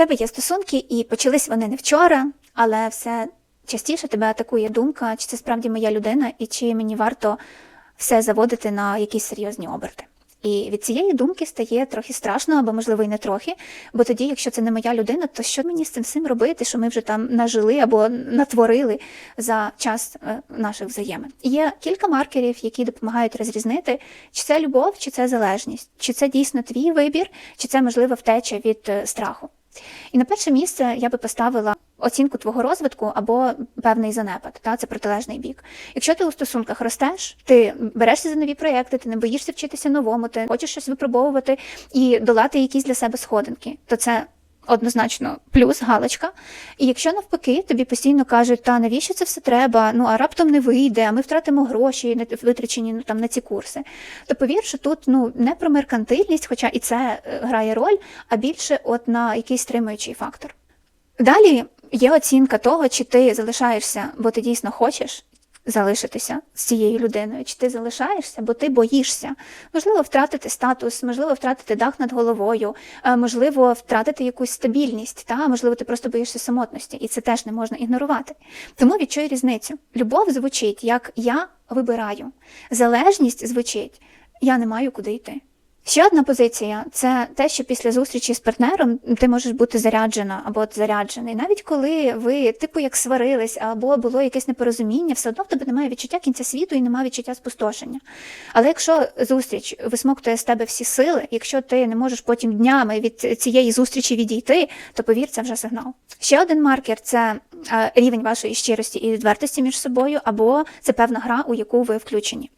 тебе є стосунки, і почались вони не вчора, але все частіше тебе атакує думка, чи це справді моя людина, і чи мені варто все заводити на якісь серйозні оберти. І від цієї думки стає трохи страшно, або можливо і не трохи. Бо тоді, якщо це не моя людина, то що мені з цим всім робити, що ми вже там нажили або натворили за час е, наших взаємин? Є кілька маркерів, які допомагають розрізнити, чи це любов, чи це залежність, чи це дійсно твій вибір, чи це можливо втеча від е, страху. І на перше місце я би поставила оцінку твого розвитку або певний занепад, та це протилежний бік. Якщо ти у стосунках ростеш, ти берешся за нові проекти, ти не боїшся вчитися новому, ти хочеш щось випробовувати і долати якісь для себе сходинки, то це. Однозначно, плюс галочка. І якщо навпаки, тобі постійно кажуть, та навіщо це все треба? Ну а раптом не вийде, а ми втратимо гроші, витрачені ну, там на ці курси. То повір, що тут ну не про меркантильність, хоча і це е, грає роль, а більше от на якийсь стримуючий фактор. Далі є оцінка того, чи ти залишаєшся, бо ти дійсно хочеш залишитися з цією людиною, чи ти залишаєшся, бо ти боїшся. Можливо, втратити статус, можливо, втратити дах над головою, е, можливо, втратити якусь стабільність, та можливо, ти просто боїшся самотності, і це теж не можна ігнорувати. Тому відчуй різницю. Любов звучить як я вибираю. Залежність звучить я не маю куди йти. Ще одна позиція це те, що після зустрічі з партнером ти можеш бути заряджена або заряджений. Навіть коли ви, типу, як сварились, або було якесь непорозуміння, все одно в тебе немає відчуття кінця світу і немає відчуття спустошення. Але якщо зустріч висмоктує з тебе всі сили, якщо ти не можеш потім днями від цієї зустрічі відійти, то повір, це вже сигнал. Ще один маркер це е, рівень вашої щирості і відвертості між собою, або це певна гра, у яку ви включені.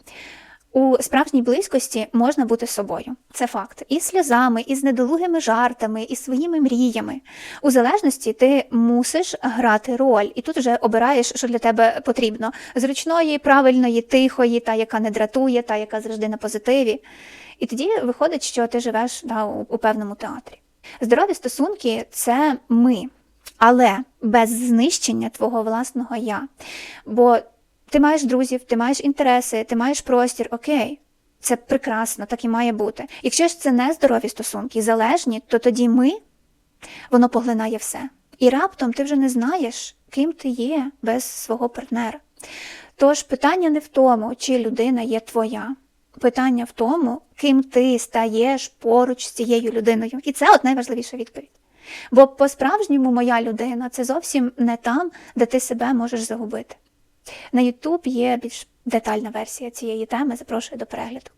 У справжній близькості можна бути собою, це факт. І сльозами, і з недолугими жартами, і своїми мріями. У залежності ти мусиш грати роль, і тут вже обираєш, що для тебе потрібно: зручної, правильної, тихої, та, яка не дратує, та, яка завжди на позитиві. І тоді виходить, що ти живеш да, у, у певному театрі. Здорові стосунки це ми, але без знищення твого власного я. Бо ти маєш друзів, ти маєш інтереси, ти маєш простір, окей. Це прекрасно, так і має бути. Якщо ж це не здорові стосунки, залежні, то тоді ми, воно поглинає все. І раптом ти вже не знаєш, ким ти є без свого партнера. Тож питання не в тому, чи людина є твоя. Питання в тому, ким ти стаєш поруч з цією людиною. І це от найважливіша відповідь. Бо по-справжньому моя людина це зовсім не там, де ти себе можеш загубити. На YouTube є більш детальна версія цієї теми. Запрошую до перегляду.